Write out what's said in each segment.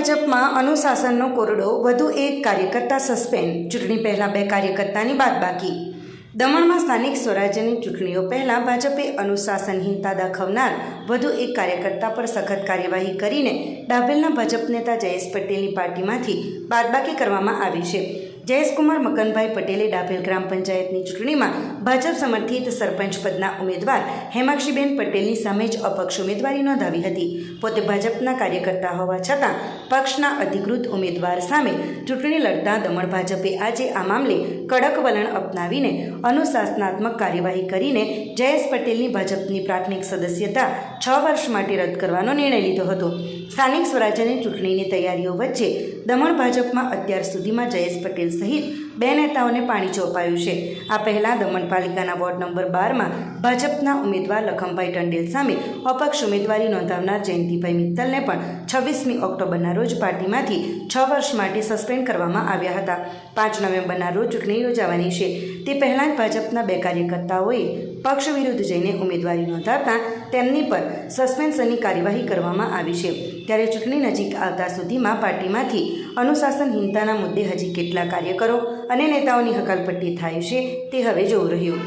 ભાજપમાં અનુશાસનનો કોરડો, વધુ એક કાર્યકર્તા સસ્પેન્ડ. ચૂંટણી પહેલાં બે કાર્યકર્તાની બાદબાકી. દમણમાં સ્થાનિક સ્વરાજ્યની ચૂંટણીઓ પહેલાં ભાજપે અનુશાસનહીનતા દાખવનાર, વધુ એક કાર્યકર્તા પર સખત કાર્યવાહી કરીને ડાભેલના ભાજપ નેતા જયેશ પટેલની પાર્ટીમાંથી બાદબાકી કરવામાં આવી છે. જયેશકુમાર મકનભાઈ પટેલે ડાભેલ ગ્રામ પંચાયતની ચૂંટણીમાં ભાજપ સમર્થિત સરપંચ પદના ઉમેદવાર હેમાક્ષીબેન પટેલની સામે જ અપક્ષ ઉમેદવારી નોંધાવી હતી. પોતે ભાજપના કાર્યકર્તા હોવા છતાં પક્ષના અધિકૃત ઉમેદવાર સામે ચૂંટણી લડતા દમણ ભાજપે આજે આ મામલે કડક વલણ અપનાવીને અનુશાસનાત્મક કાર્યવાહી કરીને જયેશ પટેલની ભાજપની પ્રાથમિક સદસ્યતા છ વર્ષ માટે રદ કરવાનો નિર્ણય લીધો હતો. સ્થાનિક સ્વરાજ્યની ચૂંટણીની તૈયારીઓ વચ્ચે દમણ ભાજપમાં અત્યાર સુધીમાં જયેશ પટેલ સહિત બે નેતાઓને પાણી ચોપાયું છે. આ પહેલાં દમણ પાલિકાના વોર્ડ નંબર બારમાં ભાજપના ઉમેદવાર લખમભાઈ ટંડેલ સામે અપક્ષ ઉમેદવારી નોંધાવનાર જયંતિભાઈ મિત્તલને પણ છવ્વીસમી ઓક્ટોબરના રોજ પાર્ટીમાંથી છ વર્ષ માટે સસ્પેન્ડ કરવામાં આવ્યા હતા. પાંચ નવેમ્બરના રોજ ચૂંટણી યોજાવાની છે. તે પહેલાં જ ભાજપના બે કાર્યકર્તાઓએ પક્ષ વિરુદ્ધ જઈને ઉમેદવારી નોંધાવતા તેમની પર સસ્પેન્શનની કાર્યવાહી કરવામાં આવી છે. ત્યારે ચૂંટણી નજીક આવતા સુધીમાં પાર્ટીમાંથી અનુશાસનહીનતાના મુદ્દે હજી કેટલા કાર્યકરો અને નેતાઓની હકાલપટ્ટી થાય છે તે હવે જોવું રહ્યું.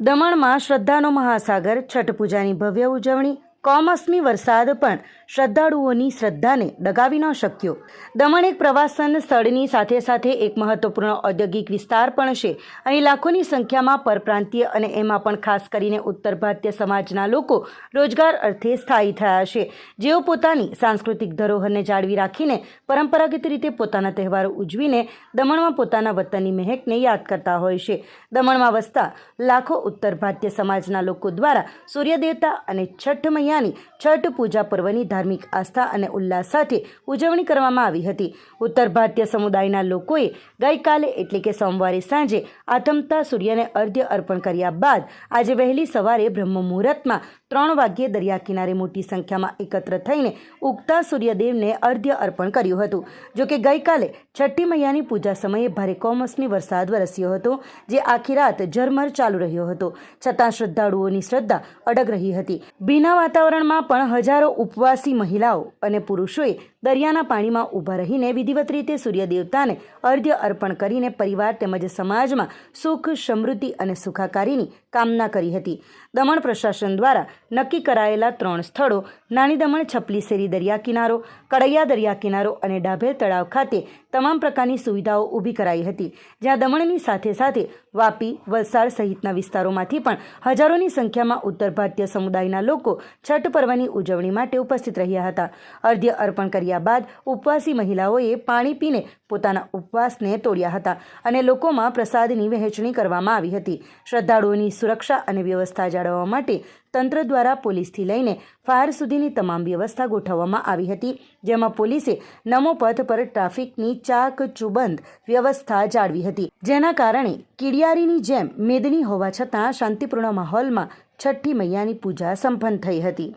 દમણમાં શ્રદ્ધાનો મહાસાગર, છઠ પૂજાની ભવ્ય ઉજવણી કમોસમી વરસાદ પણ શ્રદ્ધાળુઓની શ્રદ્ધાને ડગાવી ન શક્યો. દમણ એક પ્રવાસન સ્થળની સાથે સાથે એક મહત્વપૂર્ણ ઔદ્યોગિક વિસ્તાર પણ છે. અહીં લાખોની સંખ્યામાં પરપ્રાંતીય અને એમાં પણ ખાસ કરીને ઉત્તર ભારતીય સમાજના લોકો રોજગાર અર્થે સ્થાયી થયા છે. જેઓ પોતાની સાંસ્કૃતિક ધરોહરને જાળવી રાખીને પરંપરાગત રીતે પોતાના તહેવારો ઉજવીને દમણમાં પોતાના વતનની મહેકને યાદ કરતા હોય છે. દમણમાં વસતા લાખો ઉત્તર ભારતીય સમાજના લોકો દ્વારા સૂર્યદેવતા અને છઠ મૈયાની છઠ પૂજા પર્વની ધાર્મિક આસ્થા અને ઉલ્લાસ સાથે ઉજવણી કરવામાં આવી હતી. ઉત્તર ભારતીય સમુદાયના લોકોએ ગઈકાલે એટલે કે સોમવારે સાંજે આથમતા સૂર્યને અર્ધ્ય અર્પણ કર્યા બાદ આજે વહેલી સવારે બ્રહ્મ મુહૂર્તમાં ત્રણ વાગ્યે દરિયા કિનારે મોટી સંખ્યામાં એકત્ર થઈને ઉગતા સૂર્યદેવને અર્ધ્ય અર્પણ કર્યું હતું. જો કે ગઈકાલે છઠ્ઠી મૈયાની પૂજા સમયે ભારે કોમોસમી વરસાદ વરસ્યો હતો, જે આખી રાત ઝરમર ચાલુ રહ્યો હતો. છતાં શ્રદ્ધાળુઓની શ્રદ્ધા અડગ રહી હતી. ભીના વાતાવરણમાં પણ હજારો ઉપવાસી મહિલાઓ અને પુરુષોએ દરિયાના પાણીમાં ઊભા રહીને વિધિવત રીતે સૂર્યદેવતાને અર્ધ્ય અર્પણ કરીને પરિવાર તેમજ સમાજમાં સુખ, સમૃદ્ધિ અને સુખાકારીની કામના કરી હતી. દમણ પ્રશાસન દ્વારા નક્કી કરાયેલા ત્રણ સ્થળો નાની દમણ છપલી, શેરી દરિયા કિનારો, કડૈયા દરિયા કિનારો અને ડાભેલ તળાવ ખાતે તમામ પ્રકારની સુવિધાઓ ઊભી કરાઈ હતી, જ્યાં દમણની સાથે સાથે વાપી, વલસાડ સહિતના વિસ્તારોમાંથી પણ હજારોની સંખ્યામાં ઉત્તર ભારતીય સમુદાયના લોકો છઠ પર્વની ઉજવણી માટે ઉપસ્થિત રહ્યા હતા. અર્ધ્ય અર્પણ કર્યા બાદ ઉપવાસી મહિલાઓએ પાણી પીને પોતાના ઉપવાસને તોડ્યા હતા અને લોકોમાં પ્રસાદની વહેંચણી કરવામાં આવી હતી. શ્રદ્ધાળુઓની સુરક્ષા અને વ્યવસ્થા જાળવવા માટે તંત્ર દ્વારા પોલીસથી લઈને ફાયર સુધીની તમામ વ્યવસ્થા ગોઠવવામાં આવી હતી, જેમાં પોલીસે નમો પથ પર ટ્રાફિકની ચાક ચુબંધ વ્યવસ્થા જાળવી હતી. જેના કારણે કિડિયારીની જેમ મેદની હોવા છતાં શાંતિપૂર્ણ માહોલમાં છઠ્ઠી મૈયાની પૂજા સંપન્ન થઈ હતી.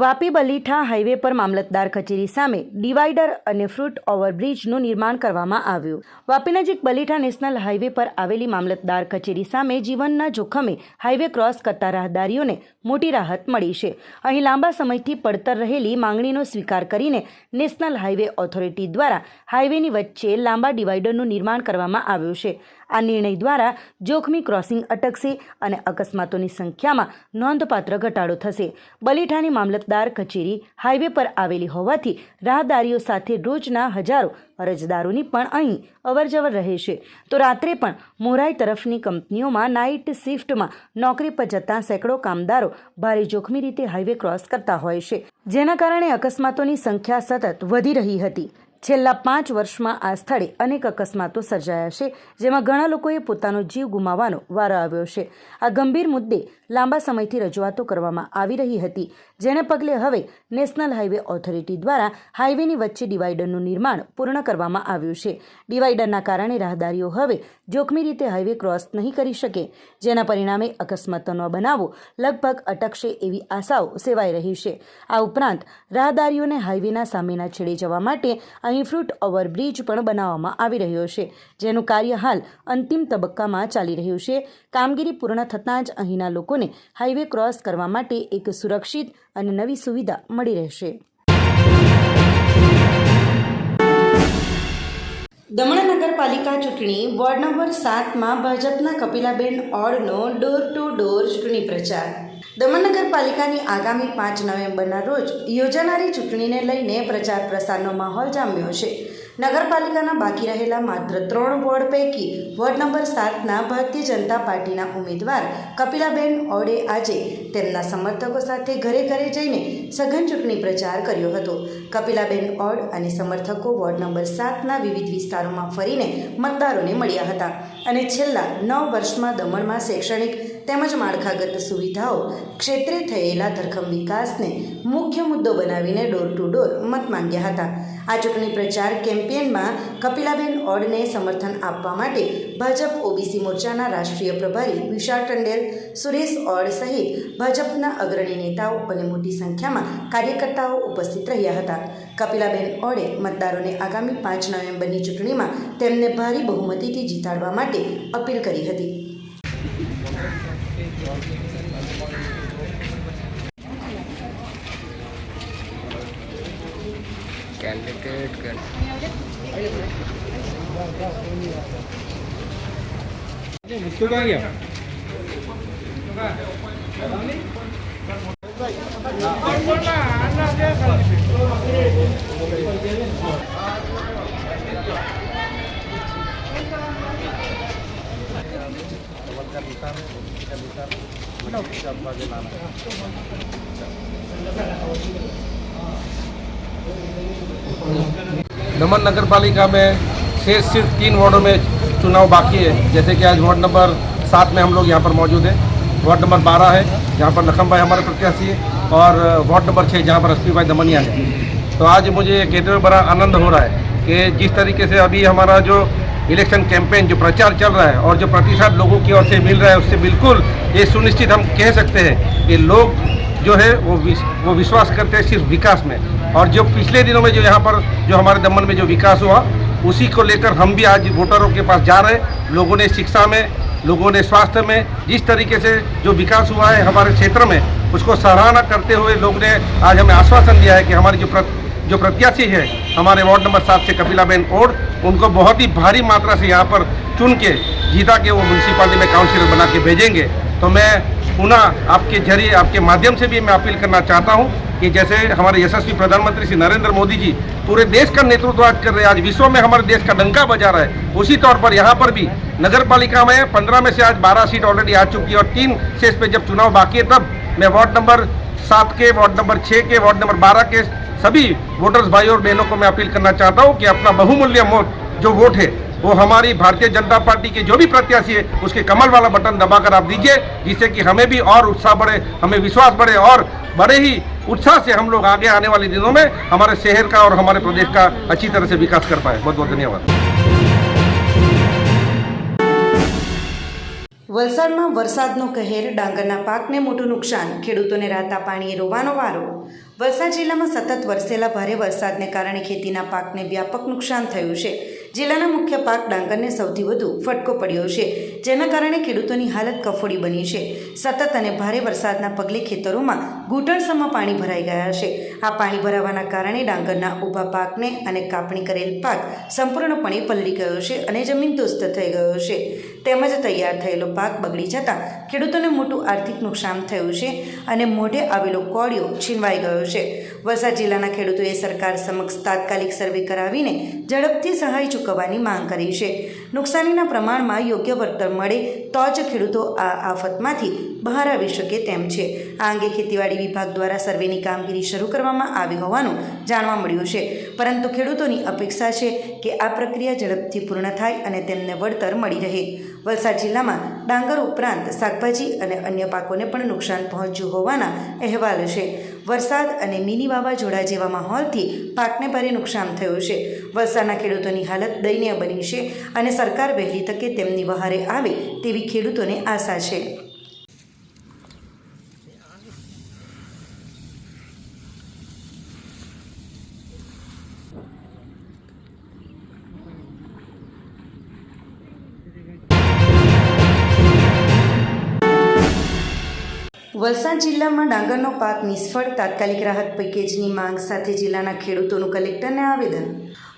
વાપી બલીઠા હાઈવે પર મામલતદાર કચેરી સામે ડિવાઈડર અને ફ્રૂટ ઓવરબ્રિજનું નિર્માણ કરવામાં આવ્યું. વાપી નજીક બલીઠા નેશનલ હાઈવે પર આવેલી મામલતદાર કચેરી સામે જીવનના જોખમે હાઈવે ક્રોસ કરતા રાહદારીઓને મોટી રાહત મળી છે. અહીં લાંબા સમયથી પડતર રહેલી માંગણીનો સ્વીકાર કરીને નેશનલ હાઈવે ઓથોરિટી દ્વારા હાઈવેની વચ્ચે લાંબા ડિવાઈડરનું નિર્માણ કરવામાં આવ્યું છે. આ નિર્ણય દ્વારા જોખમી ક્રોસિંગ અટકશે અને અકસ્માતોની સંખ્યામાં નોંધપાત્ર ઘટાડો થશે. બલીઠાની મામલતદાર કચેરી હાઈવે પર આવેલી હોવાથી રાહદારીઓ સાથે રોજના હજારો અરજદારોની પણ અહીં અવરજવર રહે છે તો રાત્રે પણ મોરાઈ તરફની કંપનીઓમાં નાઇટ શિફ્ટમાં નોકરી પર જતા સેંકડો કામદારો ભારે જોખમી રીતે હાઈવે ક્રોસ કરતા હોય છે. જેના કારણે અકસ્માતોની સંખ્યા સતત વધી રહી હતી. છેલ્લા પાંચ વર્ષમાં આ સ્થળે અનેક અકસ્માતો સર્જાયા છે, જેમાં ઘણા લોકોએ પોતાનો જીવ ગુમાવવાનો વારો આવ્યો છે. આ ગંભીર મુદ્દે લાંબા સમયથી રજૂઆતો કરવામાં આવી રહી હતી. જેને પગલે હવે નેશનલ હાઈવે ઓથોરિટી દ્વારા હાઈવેની વચ્ચે ડિવાઈડરનું નિર્માણ પૂર્ણ કરવામાં આવ્યું છે. ડિવાઈડરના કારણે રાહદારીઓ હવે જોખમી રીતે હાઈવે ક્રોસ નહીં કરી શકે, જેના પરિણામે અકસ્માતોનો બનાવો લગભગ અટકશે એવી આશાઓ સેવાઈ રહી છે. આ ઉપરાંત, રાહદારીઓને હાઈવેના સામેના છેડે જવા માટે અહીં ફ્રૂટ ઓવરબ્રિજ પણ બનાવવામાં આવી રહ્યો છે, જેનું કાર્ય હાલ અંતિમ તબક્કામાં ચાલી રહ્યું છે. કામગીરી પૂર્ણ થતાં જ અહીંના લોકોને હાઈવે ક્રોસ કરવા માટે એક સુરક્ષિત અને નવી સુવિધા મળી રહેશે. દમણ નગરપાલિકા ચૂંટણી વોર્ડ નંબર સાતમાં ભાજપના કપિલાબેન ઓડનો ડોર ટુ ડોર ચૂંટણી પ્રચાર. દમણ નગરપાલિકાની આગામી પાંચ નવેમ્બરના રોજ યોજાનારી ચૂંટણીને લઈને પ્રચાર પ્રસારનો માહોલ જામ્યો છે. નગરપાલિકાના બાકી રહેલા માત્ર ત્રણ વોર્ડ પૈકી વોર્ડ નંબર સાતના ભારતીય જનતા પાર્ટીના ઉમેદવાર કપિલાબેન ઓડે આજે તેમના સમર્થકો સાથે ઘરે ઘરે જઈને સઘન ચૂંટણી પ્રચાર કર્યો હતો. કપિલાબેન ઓડ અને સમર્થકો વોર્ડ નંબર સાતના વિવિધ વિસ્તારોમાં ફરીને મતદારોને મળ્યા હતા અને છેલ્લા નવ વર્ષમાં દમણમાં શૈક્ષણિક તેમજ માળખાગત સુવિધાઓ ક્ષેત્રે થયેલા ધરખમ વિકાસને મુખ્ય મુદ્દો બનાવીને ડોર ટુ ડોર મત માંગ્યા હતા. આ ચૂંટણી પ્રચાર કેમ્પેનમાં કપિલાબેન ઓડને સમર્થન આપવા માટે ભાજપ ઓબીસી મોરચાના રાષ્ટ્રીય પ્રભારી વિશાળ ટંડેલ, સુરેશ ઓડ સહિત ભાજપના અગ્રણી નેતાઓ અને મોટી સંખ્યામાં કાર્યકર્તાઓ ઉપસ્થિત રહ્યા હતા. કપિલાબેન ઓડે મતદારોને આગામી પાંચ નવેમ્બરની ચૂંટણીમાં તેમને ભારે બહુમતીથી જીતાડવા માટે અપીલ કરી હતી. ಮುಚ್ಚೋಕಾಗ್ಯಾವ Terima kasih. दमन नगर पालिका में शेष सिर्फ़ तीन वार्डों में चुनाव बाकी है। जैसे कि आज वार्ड नंबर सात में हम लोग यहाँ पर मौजूद हैं। वार्ड नंबर बारह है, जहाँ पर लखन भाई हमारे प्रत्याशी है और वार्ड नंबर छः जहाँ पर एस भाई दमनिया है। तो आज मुझे ये कहते हुए बड़ा आनंद हो रहा है कि जिस तरीके से अभी हमारा जो इलेक्शन कैंपेन, जो प्रचार चल रहा है और जो प्रतिशत लोगों की ओर से मिल रहा है, उससे बिल्कुल ये सुनिश्चित हम कह सकते हैं कि लोग जो है वो विश, वो विश्वास करते हैं सिर्फ़ विकास में। और जो पिछले दिनों में जो यहाँ पर जो हमारे दमन में जो विकास हुआ उसी को लेकर हम भी आज वोटरों के पास जा रहे हैं। लोगों ने शिक्षा में लोगों ने स्वास्थ्य में जिस तरीके से जो विकास हुआ है हमारे क्षेत्र में उसको सराहना करते हुए लोग ने आज हमें आश्वासन दिया है कि हमारी जो प्रत, जो प्रत्याशी है हमारे वार्ड नंबर सात से कपिलाबेन ओड उनको बहुत ही भारी मात्रा से यहाँ पर चुन के जीता के वो म्यूनसिपाली में काउंसिलर बना के भेजेंगे। तो मैं पुनः आपके ज़रिए, आपके माध्यम से भी मैं अपील करना चाहता हूँ कि जैसे हमारे यशस्वी प्रधानमंत्री श्री नरेंद्र मोदी जी पूरे देश का नेतृत्व आज कर रहे हैं, आज विश्व में हमारे देश का डंका बजा रहा है। उसी तौर पर यहाँ पर भी नगर पालिका में पंद्रह में से आज बारह सीट ऑलरेडी आ चुकी है और तीन शेष पे जब चुनाव बाकी है, तब मैं वार्ड नंबर सात के, वार्ड नंबर छः के, वार्ड नंबर बारह के सभी वोटर्स भाई और बहनों को मैं अपील करना चाहता हूँ कि अपना बहुमूल्य वोट जो वोट है वो हमारी भारतीय जनता पार्टी के जो भी प्रत्याशी है उसके कमल वाला बटन दबाकर आप दीजिए जिससे कि हमें भी और उत्साह बढ़े हमें विश्वास बढ़े और बड़े ही उत्साह से हम लोग आगे आने वाले दिनों में हमारे शहर का और हमारे प्रदेश का अच्छी तरह से विकास कर पाए बहुत बहुत धन्यवाद વલસાડમાં વરસાદનો કહેર ડાંગરના પાકને મોટું નુકસાન ખેડૂતોને રાતા પાણીએ રોવાનો વારો વલસાડ જિલ્લામાં સતત વરસેલા ભારે વરસાદને કારણે ખેતીના પાકને વ્યાપક નુકસાન થયું છે જિલ્લાના મુખ્ય પાક ડાંગરને સૌથી વધુ ફટકો પડ્યો છે, જેના કારણે ખેડૂતોની હાલત કફોડી બની છે. સતત અને ભારે વરસાદના પગલે ખેતરોમાં ઘૂંટણસમાં પાણી ભરાઈ ગયા છે. આ પાણી ભરાવાના કારણે ડાંગરના ઊભા પાકને અને કાપણી કરેલ પાક સંપૂર્ણપણે પલળી ગયો છે અને જમીન દોસ્ત થઈ ગયો છે. તેમજ તૈયાર થયેલો પાક બગડી જતાં ખેડૂતોને મોટું આર્થિક નુકસાન થયું છે અને મોઢે આવેલો કોળિયો છીનવાઈ ગયો છે. વલસાડ જિલ્લાના ખેડૂતોએ સરકાર સમક્ષ તાત્કાલિક સર્વે કરાવીને ઝડપથી સહાય ચૂકવવાની માંગ કરી છે. નુકસાનીના પ્રમાણમાં યોગ્ય વળતર મળે તો જ ખેડૂતો આ આફતમાંથી બહાર આવી શકે તેમ છે. આ અંગે ખેતીવાડી વિભાગ દ્વારા સર્વેની કામગીરી શરૂ કરવામાં આવી હોવાનું જાણવા મળ્યું છે. પરંતુ ખેડૂતોની અપેક્ષા છે કે આ પ્રક્રિયા ઝડપથી પૂર્ણ થાય અને તેમને વળતર મળી રહે. વલસાડ જિલ્લામાં ડાંગર ઉપરાંત શાકભાજી અને અન્ય પાકોને પણ નુકસાન પહોંચ્યું હોવાના અહેવાલ છે. વરસાદ અને મિની વાવાઝોડા જેવા માહોલથી પાકને ભારે નુકસાન થયું છે. વલસાડના ખેડૂતોની હાલત દયનીય બની છે અને સરકાર વહેલી તકે તેમની વહારે આવે તેવી ખેડૂતોને આશા છે. વલસાડ જિલ્લામાં ડાંગરનો પાક નિષ્ફળ તાત્કાલિક રાહત પેકેજની માંગ સાથે જિલ્લાના ખેડૂતોનું કલેક્ટરને આવેદન.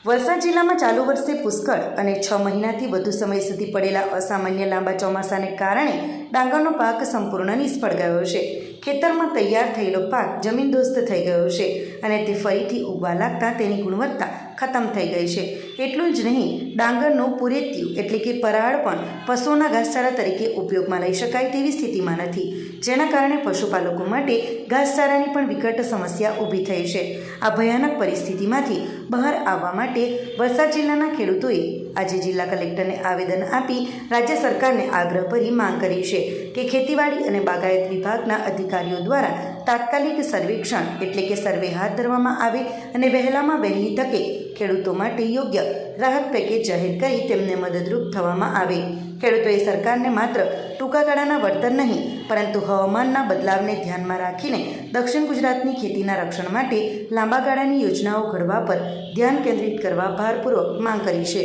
વલસાડ જિલ્લામાં ચાલુ વર્ષે પુષ્કળ અને છ મહિનાથી વધુ સમય સુધી પડેલા અસામાન્ય લાંબા ચોમાસાને કારણે ડાંગરનો પાક સંપૂર્ણ નિષ્ફળ ગયો છે. ખેતરમાં તૈયાર થયેલો પાક જમીનદોસ્ત થઈ ગયો છે અને તે ફરીથી ઉગવા લાગતા તેની ગુણવત્તા ખતમ થઈ ગઈ છે. એટલું જ નહીં, ડાંગરનું પૂરેત્યું એટલે કે પરાળ પણ પશુઓના ઘાસચારા તરીકે ઉપયોગમાં લઈ શકાય તેવી સ્થિતિમાં નથી. જેના કારણે પશુપાલકો માટે ઘાસચારાની પણ વિકટ સમસ્યા ઊભી થઈ છે. આ ભયાનક પરિસ્થિતિમાંથી બહાર આવવા માટે વલસાડ જિલ્લાના ખેડૂતોએ આજે જિલ્લા કલેક્ટરને આવેદન આપી રાજ્ય સરકારને આગ્રહભરી માંગ કરી છે કે ખેતીવાડી અને બાગાયત વિભાગના અધિકારીઓ દ્વારા તાત્કાલિક સર્વેક્ષણ એટલે કે સર્વે હાથ ધરવામાં આવે અને વહેલામાં વહેલી તકે ખેડૂતો માટે યોગ્ય રાહત પેકેજ જાહેર કરી તેમને મદદરૂપ થવામાં આવે. ખેડૂતોએ સરકારને માત્ર ટૂંકા ગાળાના વળતર નહીં, પરંતુ હવામાનના બદલાવને ધ્યાનમાં રાખીને દક્ષિણ ગુજરાતની ખેતીના રક્ષણ માટે લાંબા ગાળાની યોજનાઓ ઘડવા પર ધ્યાન કેન્દ્રિત કરવા ભારપૂર્વક માંગ કરી છે.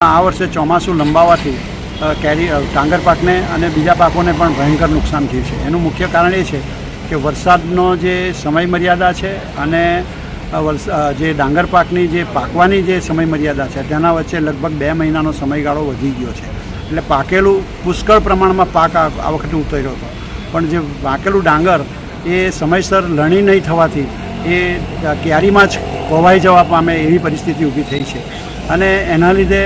આ વર્ષે ચોમાસું લંબાવાથી કેરી ડાંગર પાકને અને બીજા પાકોને પણ ભયંકર નુકસાન થયું છે. એનું મુખ્ય કારણ એ છે કે વરસાદનો જે સમય મર્યાદા છે અને જે ડાંગર પાકની જે પાકવાની જે સમય મર્યાદા છે, તેના વચ્ચે લગભગ બે મહિનાનો સમયગાળો વધી ગયો છે. એટલે પાકેલું પુષ્કળ પ્રમાણમાં પાક આ વખતે ઉતર્યો હતો. પણ જે પાકેલું ડાંગર એ સમયસર લણી નહીં થવાથી એ ક્યારીમાં જ કોવાઈ જવા પામે એવી પરિસ્થિતિ ઊભી થઈ છે. અને એના લીધે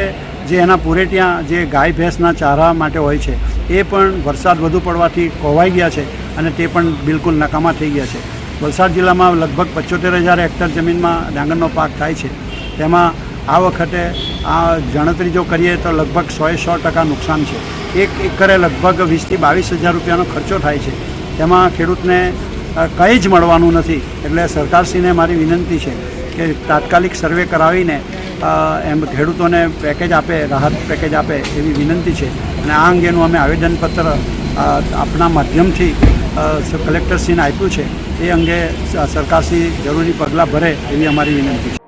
જે એના પૂરેટિયા જે ગાય ભેંસના ચારા માટે હોય છે, એ પણ વરસાદ વધુ પડવાથી કોવાઈ ગયા છે. અને તે પણ બિલકુલ નકામા થઈ ગયા છે. વલસાડ જિલ્લામાં લગભગ પચોતેર હજાર હેક્ટર જમીનમાં ડાંગરનો પાક થાય છે. તેમાં આ વખતે આ ગણતરી જો કરીએ તો લગભગ સોએ સો ટકા નુકસાન છે. એક એકરે લગભગ વીસથી બાવીસ હજાર રૂપિયાનો ખર્ચો થાય છે. તેમાં ખેડૂતને કંઈ જ મળવાનું નથી. એટલે સરકારશ્રીને મારી વિનંતી છે કે તાત્કાલિક સર્વે કરાવીને એમ ખેડૂતોને પેકેજ આપે, રાહત પેકેજ આપે એવી વિનંતી છે. અને આ અંગેનું અમે આવેદનપત્ર અ, આપણા માધ્યમથી કલેક્ટરશ્રીને આપ્યું છે. એ અંગે સરકારશ્રી જરૂરી પગલાં ભરે એવી અમારી વિનંતી છે.